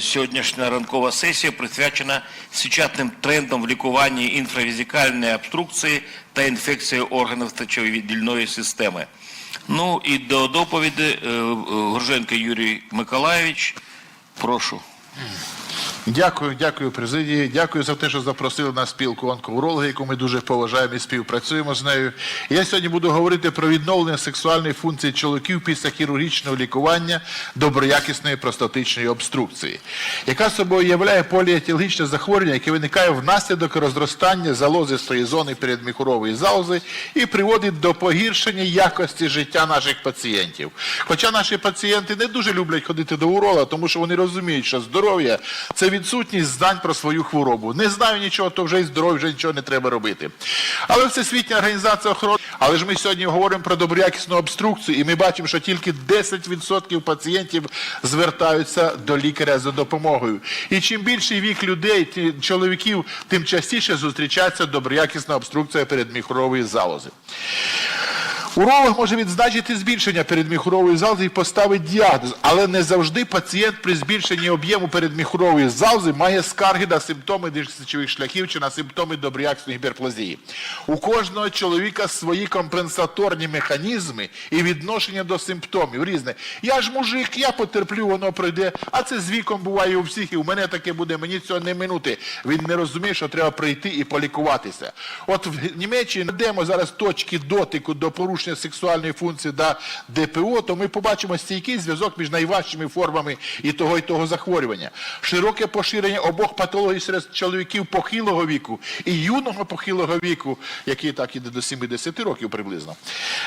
Сьогоднішня ранкова сесія присвячена сучасним трендам в лікуванні інфравізикальної обструкції та інфекції органів сечовіддільної системи. Ну і до доповіді е, е, Горженко Юрій Миколаєвич. Прошу. Дякую, дякую президії. Дякую за те, що запросили на спілку онкоурологи, яку ми дуже поважаємо і співпрацюємо з нею. Я сьогодні буду говорити про відновлення сексуальної функції чоловіків після хірургічного лікування доброякісної простатичної обструкції, яка собою являє поліетилогічне захворювання, яке виникає внаслідок розростання залозистої зони передміхурової залози і приводить до погіршення якості життя наших пацієнтів. Хоча наші пацієнти не дуже люблять ходити до уролога, тому що вони розуміють, що здоров'я це відсутність знань про свою хворобу. Не знаю нічого, то вже й здоров'я, вже нічого не треба робити. Але Всесвітня організація охорони. Але ж ми сьогодні говоримо про доброякісну обструкцію, і ми бачимо, що тільки 10% пацієнтів звертаються до лікаря за допомогою. І чим більший вік людей, чоловіків, тим частіше зустрічається доброякісна обструкція передміхурової залози. Уролог може відзначити збільшення передміхурової залози і поставити діагноз, але не завжди пацієнт при збільшенні об'єму передміхурової залози має скарги на симптоми дихальних шляхів чи на симптоми доброякісної гіперплазії. У кожного чоловіка свої компенсаторні механізми і відношення до симптомів різне. Я ж мужик, я потерплю, воно пройде, а це з віком буває у всіх, і у мене таке буде, мені цього не минути. Він не розуміє, що треба прийти і полікуватися. От в Німеччині йдемо зараз точки дотику до порушення сексуальної функції до ДПО, то ми побачимо стійкий зв'язок між найважчими формами і того, і того захворювання. Широке поширення обох патологій серед чоловіків похилого віку і юного похилого віку, який так іде до 70 років приблизно.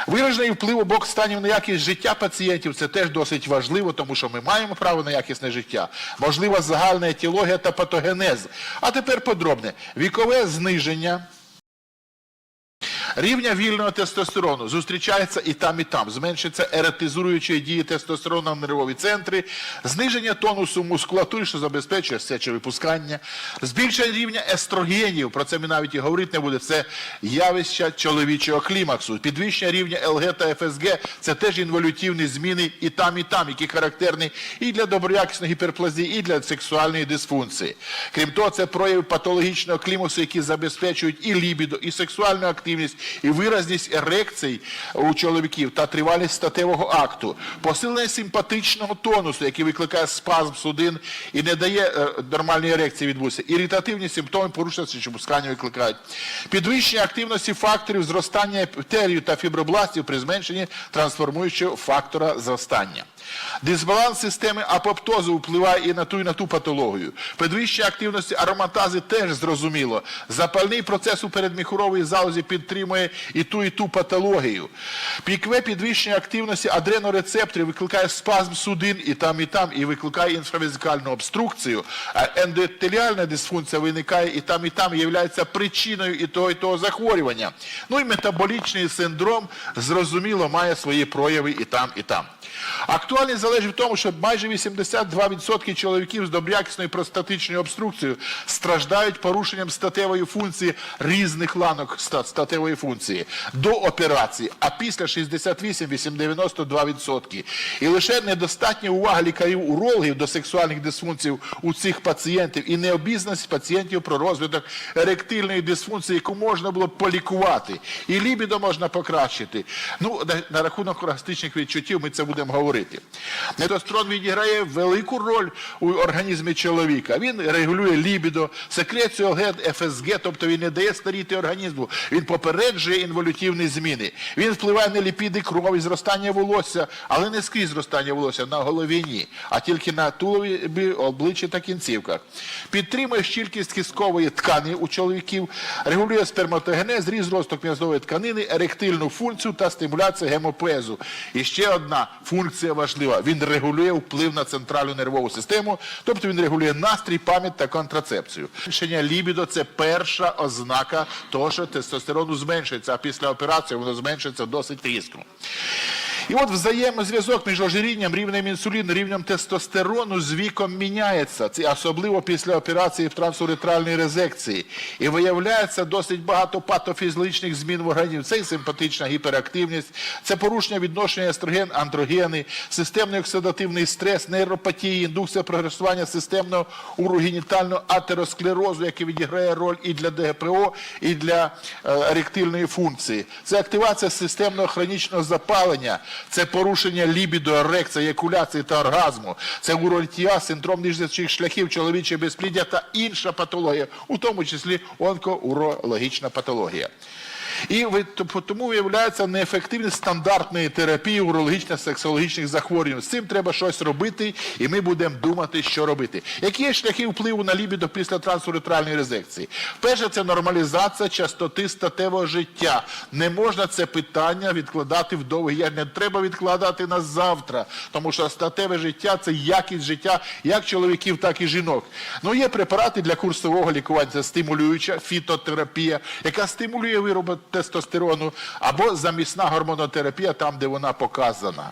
Виражений вплив обох станів на якість життя пацієнтів це теж досить важливо, тому що ми маємо право на якісне життя. Можлива загальна етіологія та патогенез. А тепер подробне. Вікове зниження. Рівня вільного тестостерону зустрічається і там, і там. Зменшиться еретизуючої дії тестостерону в нервові центри, зниження тонусу мускулатури, що забезпечує сечовипускання, збільшення рівня естрогенів, про це ми навіть і говорити не буде, це явище чоловічого клімаксу. Підвищення рівня ЛГ та ФСГ – це теж інволютивні зміни і там, і там, які характерні і для доброякісної гіперплазії, і для сексуальної дисфункції. Крім того, це прояви патологічного клімаксу, які забезпечують і лібідо, і сексуальну активність, і виразність ерекцій у чоловіків та тривалість статевого акту, посилення симпатичного тонусу, який викликає спазм судин і не дає е, нормальної ерекції відбутися. Іритативні симптоми порушення сечовипускання викликають. Підвищення активності факторів зростання епітерію та фібробластів при зменшенні трансформуючого фактора зростання. Дисбаланс системи апоптозу впливає і на ту, і на ту патологію. Підвищення активності ароматази теж зрозуміло. Запальний процес у передміхуровій залозі підтримує і ту, і ту патологію. Пікве підвищення активності адренорецепторів викликає спазм судин і там, і там, і викликає інфравезикальну обструкцію. А ендотеліальна дисфункція виникає і там, і там, і є причиною і того, і того захворювання. Ну і метаболічний синдром, зрозуміло, має свої прояви і там, і там. Актуальність залежить в тому, що майже 82% чоловіків з добрякісною простатичною обструкцією страждають порушенням статевої функції різних ланок статевої функції до операції, а після 68-92%. І лише недостатня увага лікарів-урологів до сексуальних дисфункцій у цих пацієнтів і необізнаність пацієнтів про розвиток еректильної дисфункції, яку можна було полікувати. І лібідо можна покращити. Ну, на, рахунок оргастичних відчуттів ми це будемо говорити. Недострон відіграє велику роль у організмі чоловіка. Він регулює лібідо, секрецію ЛГ, ФСГ, тобто він не дає старіти організму, він попереджує інволютивні зміни. Він впливає на ліпіди крові, зростання волосся, але не скрізь зростання волосся, на голові ні, а тільки на тулові, обличчі та кінцівках. Підтримує щількість кісткової ткани у чоловіків, регулює сперматогенез, ріст росток м'язової тканини, еректильну функцію та стимуляцію гемопоезу. І ще одна функція важлива. Він регулює вплив на центральну нервову систему, тобто він регулює настрій, пам'ять та контрацепцію. Зменшення лібідо це перша ознака того, що тестостерону зменшується, а після операції воно зменшується досить різко. І от взаємозв'язок між ожирінням, рівнем інсуліну, рівнем тестостерону з віком міняється. Це особливо після операції в трансуретральній резекції. І виявляється досить багато патофізіологічних змін в організмі. Це і симпатична гіперактивність, це порушення відношення естроген, андрогени, системний оксидативний стрес, нейропатії, індукція прогресування системного урогенітального атеросклерозу, який відіграє роль і для ДГПО, і для е, еректильної функції. Це активація системного хронічного запалення, це порушення лібідо, ерекції, екуляції та оргазму, це уролітія, синдром нижніх шляхів, чоловіче безпліддя та інша патологія, у тому числі онкоурологічна патологія. І тому виявляється неефективність стандартної терапії урологічних сексологічних захворювань. З цим треба щось робити, і ми будемо думати, що робити. Які є шляхи впливу на лібідо після трансуретральної резекції? Перше, це нормалізація частоти статевого життя. Не можна це питання відкладати в довгий. Не треба відкладати на завтра, тому що статеве життя це якість життя як чоловіків, так і жінок. Ну є препарати для курсового лікування, це стимулююча фітотерапія, яка стимулює виробот тестостерону, або замісна гормонотерапія, там, де вона показана.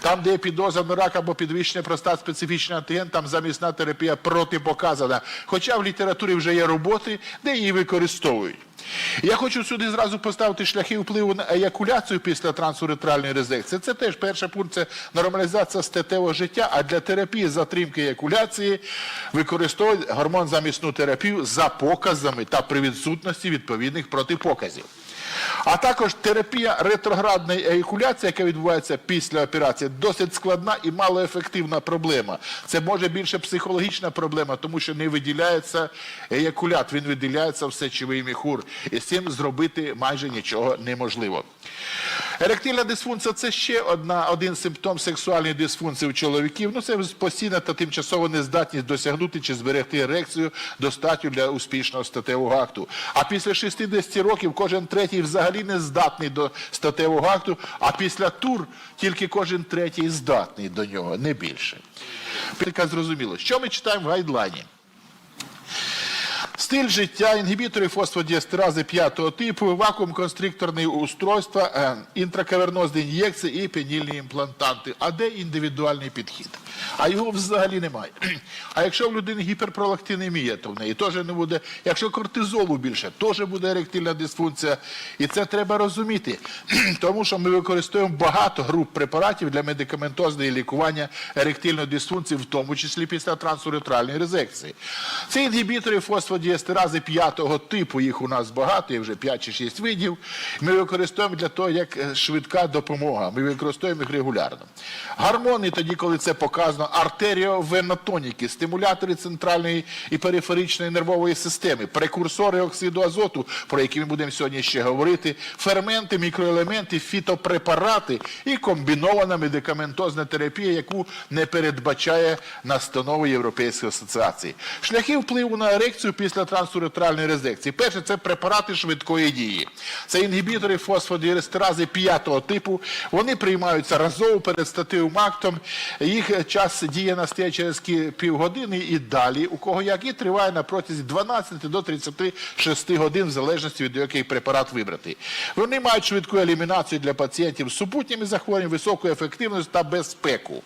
Там, де є підозра на рак або підвищення простат специфічний антиген, там замісна терапія протипоказана. Хоча в літературі вже є роботи, де її використовують. Я хочу сюди зразу поставити шляхи впливу на еякуляцію після трансуретральної резекції. Це теж перша пункт нормалізація статевого життя, а для терапії затримки еякуляції використовують гормон замісну терапію за показами та при відсутності відповідних протипоказів. А також терапія ретроградної еякуляції, яка відбувається після операції, досить складна і малоефективна проблема. Це може більше психологічна проблема, тому що не виділяється еякулят, він виділяється в сечовий міхур. І з цим зробити майже нічого неможливо. Еректильна дисфункція це ще одна, один симптом сексуальної дисфункції у чоловіків. Ну, це постійна та тимчасова нездатність досягнути чи зберегти ерекцію достатньо для успішного статевого акту. А після 60 років кожен третій взагалі не здатний до статевого акту, а після тур тільки кожен третій здатний до нього, не більше. Зрозуміло, що ми читаємо в гайдлайні. Стиль життя, інгібітори фосфодіестерази п'ятого типу, вакуум-констрикторні устройства, е, інтракавернозні ін'єкції і пенільні імплантанти. А де індивідуальний підхід? А його взагалі немає. А якщо в людини гіперпролактинемія, то в неї теж не буде. Якщо кортизолу більше, теж буде еректильна дисфункція. І це треба розуміти, тому що ми використовуємо багато груп препаратів для медикаментозного лікування еректильної дисфункції, в тому числі після трансуретральної резекції. Це інгібітори фосфодіестерази п'ятого типу, їх у нас багато, є вже 5 чи 6 видів. Ми використовуємо для того, як е, швидка допомога. Ми використовуємо їх регулярно. Гормони, тоді, коли це показано, артеріовенотоніки, стимулятори центральної і периферичної нервової системи, прекурсори оксиду азоту, про які ми будемо сьогодні ще говорити, ферменти, мікроелементи, фітопрепарати і комбінована медикаментозна терапія, яку не передбачає настанови Європейської асоціації. Шляхи впливу на ерекцію після трансуретральної резекції. Перше, це препарати швидкої дії. Це інгібітори фосфодіестерази п'ятого типу. Вони приймаються разово перед стативним актом. Їх час дії настає через півгодини і далі, у кого як, і триває на протязі 12 до 36 годин, в залежності від який препарат вибрати. Вони мають швидку елімінацію для пацієнтів з супутніми захворюваннями, високу ефективність та безпеку.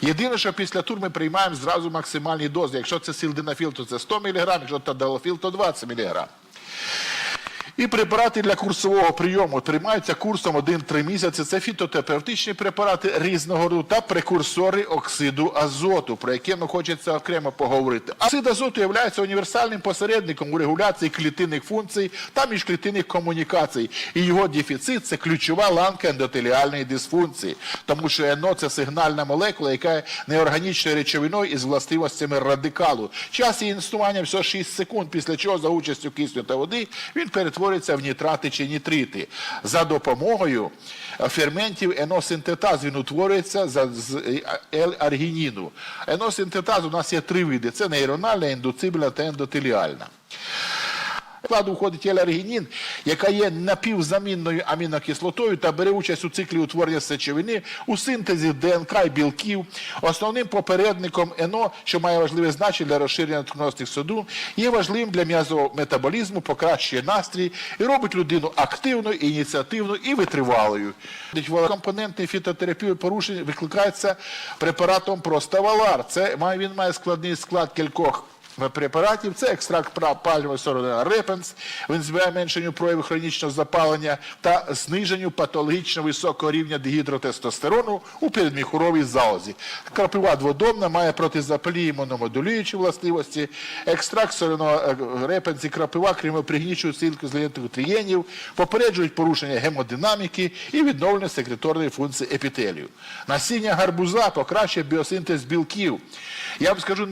Єдине, що після тур ми приймаємо зразу максимальні дози. Якщо це силденафіл, то це 100 мг, якщо тадалофіл, то 20 мг. І препарати для курсового прийому приймаються курсом 1-3 місяці. Це фітотерапевтичні препарати різного роду та прекурсори оксиду азоту, про які ну, хочеться окремо поговорити. Оксид азоту є універсальним посередником у регуляції клітинних функцій та міжклітинних комунікацій. І його дефіцит це ключова ланка ендотеліальної дисфункції, тому що ЕНО це сигнальна молекула, яка є неорганічною речовиною із властивостями радикалу. Час її інстування всього 6 секунд, після чого за участю кисню та води він перетворюється в нітрати чи нітрити. За допомогою ферментів еносинтетаз він утворюється з L-аргініну. Еносинтетаз у нас є три види: це нейрональна, індуцибільна та ендотеліальна. В складу входить елергінін, яка є напівзамінною амінокислотою та бере участь у циклі утворення сечовини, у синтезі ДНК і білків. Основним попередником ЕНО, що має важливе значення для розширення тканностих судин, є важливим для м'язового метаболізму, покращує настрій і робить людину активною, ініціативною і витривалою. Компонентний фітотерапії порушень викликається препаратом Проставалар. Це він має складний склад кількох препаратів. Це екстракт пальмової сородина репенс. Він збирає меншенню прояву хронічного запалення та зниженню патологічно високого рівня дегідротестостерону у передміхуровій залозі. Крапива дводомна має протизапалії імуномодулюючі властивості. Екстракт соляного е, репенс і крапива кремопригнічують силку з нутрієнів, попереджують порушення гемодинаміки і відновлення секреторної функції епітелію. Насіння гарбуза покращує біосинтез білків. Я б скажу,